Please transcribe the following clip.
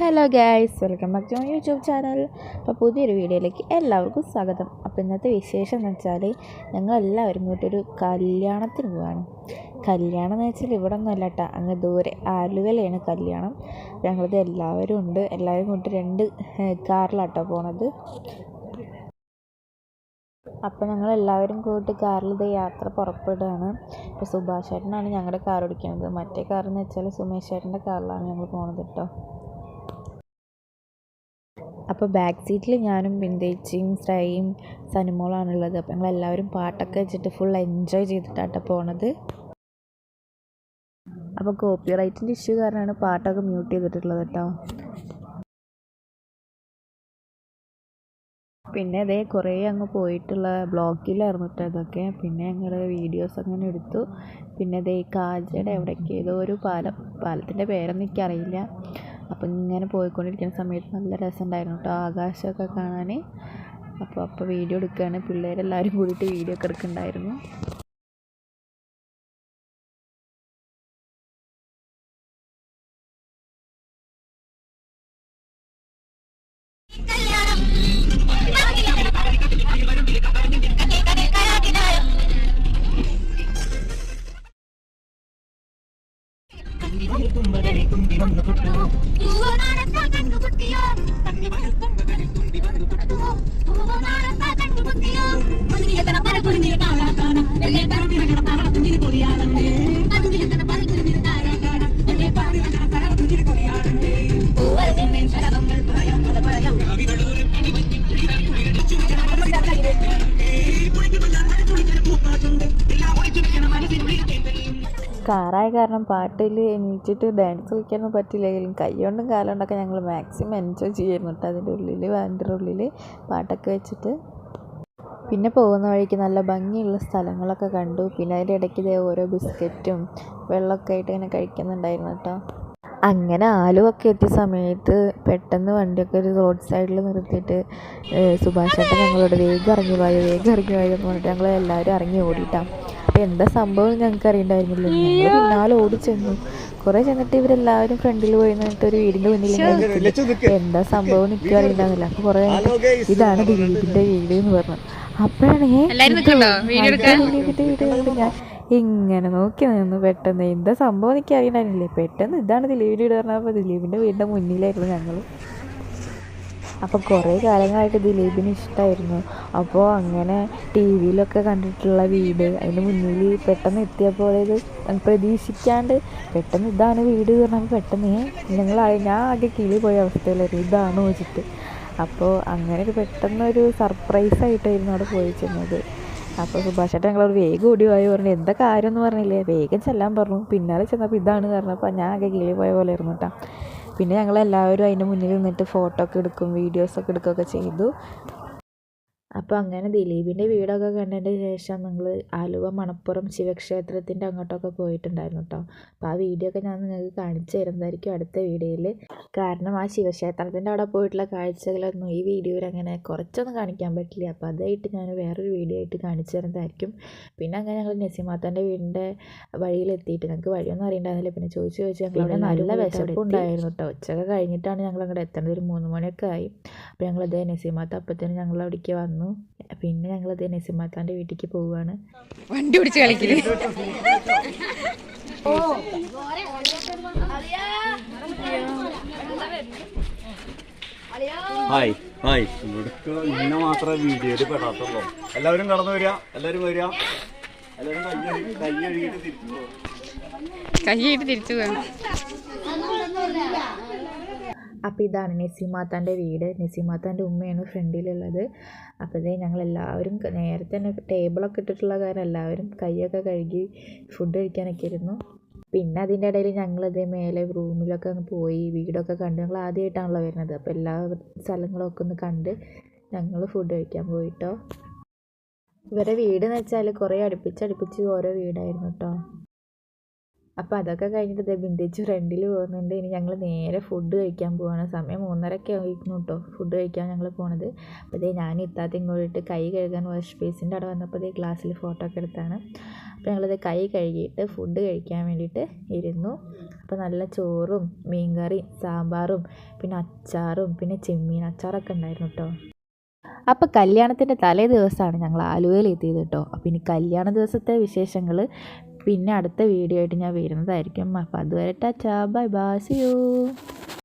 Hello guys welcome back to my YouTube channel. അപ്പോൾ പുതിയൊരു വീഡിയോയിലേക്ക് എല്ലാവർക്കും സ്വാഗതം. അപ്പോൾ ഇന്നത്തെ വിശേഷം എന്ന് വെച്ചാൽ ഞങ്ങളെല്ലാവരും കൂട്ടൊരു കല്യാണത്തിന് പോവാണ്. കല്യാണം എന്ന് വെച്ചാൽ ഇവിടെ ഒന്നും അല്ല കേട്ടോ അങ്ങ് ദൂരെ ആലുവയിലാണ് കല്യാണം. ഞങ്ങളത് എല്ലാവരും ഉണ്ട്. എല്ലാവരും കൂട്ടി രണ്ട് കാറിലാട്ടോ പോണത്. അപ്പോൾ ഞങ്ങൾ എല്ലാവരും കൂട്ടി കാറിൽ ഇത് യാത്ര പുറപ്പെടുകയാണ്. ഇപ്പോൾ സുഭാഷ് ചേട്ടനാണ് ഞങ്ങളുടെ കാർ ഓടിക്കുന്നത്. മറ്റേ കാർ എന്ന് വെച്ചാൽ സുമേഷ് ചേട്ടന്റെ കാറിലാണ് ഞങ്ങൾ പോണത് കേട്ടോ അപ്പോൾ ബാക്ക് സീറ്റിൽ ഞാനും ബിന്ദേച്ചിയും ശ്രേയും സനുമോളാണുള്ളത്. അപ്പോൾ ഞങ്ങൾ എല്ലാവരും പാട്ടൊക്കെ വെച്ചിട്ട് ഫുൾ എൻജോയ് ചെയ്തിട്ടാട്ടോ പോണത്. അപ്പോൾ കോപ്പി റൈറ്റിന്റെ ഇഷ്യൂ കാരണമാണ് പാട്ടൊക്കെ മ്യൂട്ട് ചെയ്തിട്ടുള്ളത് കേട്ടോ പിന്നെ അതേ കുറേ അങ്ങ് പോയിട്ടുള്ള ബ്ലോക്കിലായിരുന്നു ഇതൊക്കെ. പിന്നെ ഞങ്ങൾ വീഡിയോസ് അങ്ങനെ എടുത്തു. പിന്നെ അതേ കാജയുടെ എവിടേക്ക് ഏതോ ഒരു പാലം പാലത്തിന്റെ പേരൊന്നും എനിക്കറിയില്ല. അപ്പം ഇങ്ങനെ പോയിക്കൊണ്ടിരിക്കുന്ന സമയത്ത് നല്ല രസമുണ്ടായിരുന്നു കേട്ടോ ആകാശമൊക്കെ കാണാൻ അപ്പോൾ അപ്പോൾ വീഡിയോ എടുക്കുകയാണ് പിള്ളേരെല്ലാവരും കൂടിയിട്ട് വീഡിയോ ഒക്കെ എടുക്കുന്നുണ്ടായിരുന്നു. வரும் കാറായ കാരണം പാട്ടിൽ എണീച്ചിട്ട് ഡാൻസ് കളിക്കാനൊന്നും പറ്റില്ലെങ്കിലും കൈകൊണ്ടും കാലുകൊണ്ടൊക്കെ കാലം ഞങ്ങൾ മാക്സിമം എൻജോയ് ചെയ്യുന്നു കേട്ടോ അതിന്റെ ഉള്ളിൽ വാന്റെ ഉള്ളിൽ പാട്ടൊക്കെ വെച്ചിട്ട്. പിന്നെ പോകുന്ന വഴിക്ക് നല്ല ഭംഗിയുള്ള സ്ഥലങ്ങളൊക്കെ കണ്ടു. പിന്നെ അതിന്റെ ഇടയ്ക്ക് ഇതേ ഓരോ ബിസ്ക്കറ്റും വെള്ളമൊക്കെ ആയിട്ട് ഇങ്ങനെ കഴിക്കുന്നുണ്ടായിരുന്നു കേട്ടോ അങ്ങനെ ആലുവൊക്കെ എത്തിയ സമയത്ത് പെട്ടെന്ന് വണ്ടിയൊക്കെ ഒരു റോഡ് സൈഡിൽ നിർത്തിയിട്ട് സുഭാഷ് ചേട്ടൻ ഞങ്ങളോട് വേഗം ഇറങ്ങി പോയോ വേഗം ഇറങ്ങി പോയോ എന്ന് പറഞ്ഞിട്ട് ഞങ്ങൾ എല്ലാവരും ഇറങ്ങി ഓടിയിട്ടാണ് എന്താ സംഭവം ഞങ്ങൾക്ക് അറിയണ്ടായിരുന്നില്ല. ഞങ്ങൾ പിന്നാലെ ഓടി ചെന്നു. കുറേ ചെന്നിട്ട് ഇവരെല്ലാവരും ഫ്രണ്ടിൽ പോയി നിന്നിട്ട് ഒരു വീടിന്റെ മുന്നിൽ എന്താ സംഭവം നിൽക്കുക അറിയണ്ടാവില്ല അപ്പോൾ കുറേ ഇതാണ് ദിലീപിന്റെ വീട് എന്ന് പറഞ്ഞു. അപ്പോഴാണ് ദിലീപിന്റെ വീട്? കണ്ട് ഞാൻ ഇങ്ങനെ നോക്കി നിന്ന്. പെട്ടെന്ന് എന്താ സംഭവം എനിക്ക് അറിയണ്ടായിരുന്നില്ലേ. പെട്ടെന്ന് ഇതാണ് ദിലീപിന്റെ വീട് പറഞ്ഞപ്പോൾ ദിലീപിന്റെ വീടിന്റെ മുന്നിലായിരുന്നു ഞങ്ങൾ അപ്പോൾ കുറേ കാലങ്ങളായിട്ട് ദിലീപിന് ഇഷ്ടമായിരുന്നു അപ്പോൾ അങ്ങനെ ടി വിയിലൊക്കെ കണ്ടിട്ടുള്ള വീട് അതിന് മുന്നിൽ പെട്ടെന്ന് എത്തിയപ്പോൾ ഇത് പ്രതീക്ഷിക്കാണ്ട് പെട്ടെന്ന് ഇതാണ് വീട് പറഞ്ഞപ്പോൾ പെട്ടെന്ന് ഞങ്ങൾ ഞാൻ ആകെ കിളി പോയ അവസ്ഥയിലായിരുന്നു ഇതാണോ വെച്ചിട്ട്. അപ്പോൾ അങ്ങനെ ഒരു പെട്ടെന്നൊരു സർപ്രൈസ് ആയിട്ടായിരുന്നു അവിടെ പോയി ചെന്നത്. അപ്പോൾ സുഭാഷ് ചേട്ടൻ ഞങ്ങളോട് വേഗം ഓടി പോയി പറഞ്ഞു എന്താ കാര്യം? എന്ന് പറഞ്ഞില്ലേ. വേഗം ചെല്ലാൻ പറഞ്ഞു. പിന്നാലെ ചെന്നപ്പോൾ ഇതാണ് പറഞ്ഞപ്പോൾ ഞാൻ ആകെ കിളി പോയ പോലെ ആയിരുന്നു കേട്ടോ പിന്നെ ഞങ്ങളെല്ലാവരും അതിന്റെ മുന്നിൽ നിന്നിട്ട് ഫോട്ടോ ഒക്കെ എടുക്കും വീഡിയോസൊക്കെ എടുക്കുകയൊക്കെ ചെയ്തു. അപ്പോൾ അങ്ങനെ ദിലീപിന്റെ വീടൊക്കെ കണ്ടതിന്റെ ശേഷം ഞങ്ങൾ ആലുവ മണപ്പുറം ശിവക്ഷേത്രത്തിന്റെ അങ്ങോട്ടൊക്കെ പോയിട്ടുണ്ടായിരുന്നു കേട്ടോ അപ്പോൾ ആ വീഡിയോ ഒക്കെ ഞാൻ നിങ്ങൾക്ക് കാണിച്ചു തരുന്നതായിരിക്കും അടുത്ത വീഡിയോയിൽ കാരണം ആ ശിവക്ഷേത്രത്തിന്റെ അവിടെ പോയിട്ടുള്ള കാഴ്ചകളൊന്നും ഈ വീഡിയോയിൽ അങ്ങനെ കുറച്ചൊന്നും കാണിക്കാൻ പറ്റില്ല. അപ്പോൾ അതായിട്ട് ഞാൻ വേറൊരു വീഡിയോ ആയിട്ട് കാണിച്ചു തരുന്നതായിരിക്കും. പിന്നെ അങ്ങനെ ഞങ്ങൾ നസീമാത്താന്റെ വീടിന്റെ വഴിയിലെത്തിയിട്ട് ഞങ്ങൾക്ക് വഴിയൊന്നും അറിയണ്ടായിരുന്നില്ല. പിന്നെ ചോദിച്ചു ചോദിച്ചു ഞങ്ങൾ അവിടെ നല്ല വിശപ്പുണ്ടായിരുന്നു കേട്ടോ ഉച്ചയൊക്കെ കഴിഞ്ഞിട്ടാണ് ഞങ്ങൾ അങ്ങോട്ട് എത്തേണ്ടത്. ഒരു മൂന്ന് മണിയൊക്കെ ആയി. അപ്പോൾ ഞങ്ങളത് നസീമാത്ത അപ്പത്തേനും ഞങ്ങൾ അവിടേക്ക് വന്നു. പിന്നെ ഞങ്ങൾ അത് നസീമാത്താന്റെ വീട്ടിലേക്ക് പോവുകയാണ് വണ്ടി പിടിച്ച് കളിക്കില്ല? ഹായ്. ഹായ്. ഇന്ന മാത്രമേ വീഡിയോയിൽ പെടാത്തുള്ളൂ. എല്ലാവരും കടന്നു വരിക. എല്ലാവരും വരിക. എല്ലാവരും കൈ കഴുകി- കൈ കഴുകിയിട്ട് തിരിച്ചു പോകും തിരിച്ചു പോകണം അപ്പോൾ ഇതാണ് നസീമാത്താന്റെ വീട്. നസീമാത്താന്റെ ഉമ്മയാണ് ഫ്രണ്ടിലുള്ളത്. അപ്പോൾ ഇതേ ഞങ്ങൾ എല്ലാവരും നേരത്തെ തന്നെ ടേബിളൊക്കെ ഇട്ടിട്ടുള്ള കാരണം എല്ലാവരും കൈയൊക്കെ കഴുകി ഫുഡ് കഴിക്കാനൊക്കെ ഇരുന്നു. പിന്നെ അതിന്റെ ഇടയിൽ ഞങ്ങൾ ഇതേ മേലെ റൂമിലൊക്കെ ഒന്ന് പോയി വീടൊക്കെ കണ്ട് ഞങ്ങൾ ആദ്യമായിട്ടാണല്ലോ വരുന്നത്. അപ്പോൾ എല്ലാ സ്ഥലങ്ങളൊക്കെ ഒന്ന് കണ്ട് ഞങ്ങൾ ഫുഡ് കഴിക്കാൻ പോയിട്ടോ. ഇവരെ വീട് എന്ന് വെച്ചാൽ കുറേ അടുപ്പിച്ചടുപ്പിച്ച് ഓരോ വീടായിരുന്നു കേട്ടോ. അപ്പോൾ അതൊക്കെ കഴിഞ്ഞിട്ട് ദേ ബിന്ദിച്ച് ഫ്രണ്ടിൽ പോകുന്നുണ്ട്. ഇനി ഞങ്ങൾ നേരെ ഫുഡ് കഴിക്കാൻ പോവാണ്. സമയം മൂന്നരക്കെ ആയിരുന്നു കേട്ടോ ഫുഡ് കഴിക്കാൻ ഞങ്ങൾ പോണത്. അപ്പോൾ ദേ ഞാൻ ഇത്താത്തയും കൂടിയിട്ട് കൈ കഴുകാൻ വാഷ് ബേസിന്റെ അവിടെ വന്നപ്പോൾ ദേ ഗ്ലാസ്സിൽ ഫോട്ടോ ഒക്കെ എടുത്താണ്. അപ്പോൾ ഞങ്ങളിത് കൈ കഴുകിയിട്ട് ഫുഡ് കഴിക്കാൻ വേണ്ടിയിട്ട് ഇരുന്നു. അപ്പോൾ നല്ല ചോറും മീൻകറിയും സാമ്പാറും പിന്നെ അച്ചാറും പിന്നെ ചെമ്മീൻ അച്ചാറൊക്കെ ഉണ്ടായിരുന്നു കേട്ടോ അപ്പോൾ കല്യാണത്തിന്റെ തലേ ദിവസമാണ് ഞങ്ങൾ ആലുവയിൽ എത്തിയത് കേട്ടോ അപ്പോൾ ഇനി കല്യാണ ദിവസത്തെ വിശേഷങ്ങൾ പിന്നെ അടുത്ത വീഡിയോ ആയിട്ട് ഞാൻ വരുന്നതായിരിക്കും. അപ്പോൾ അതുവരെ tata bye bye. See you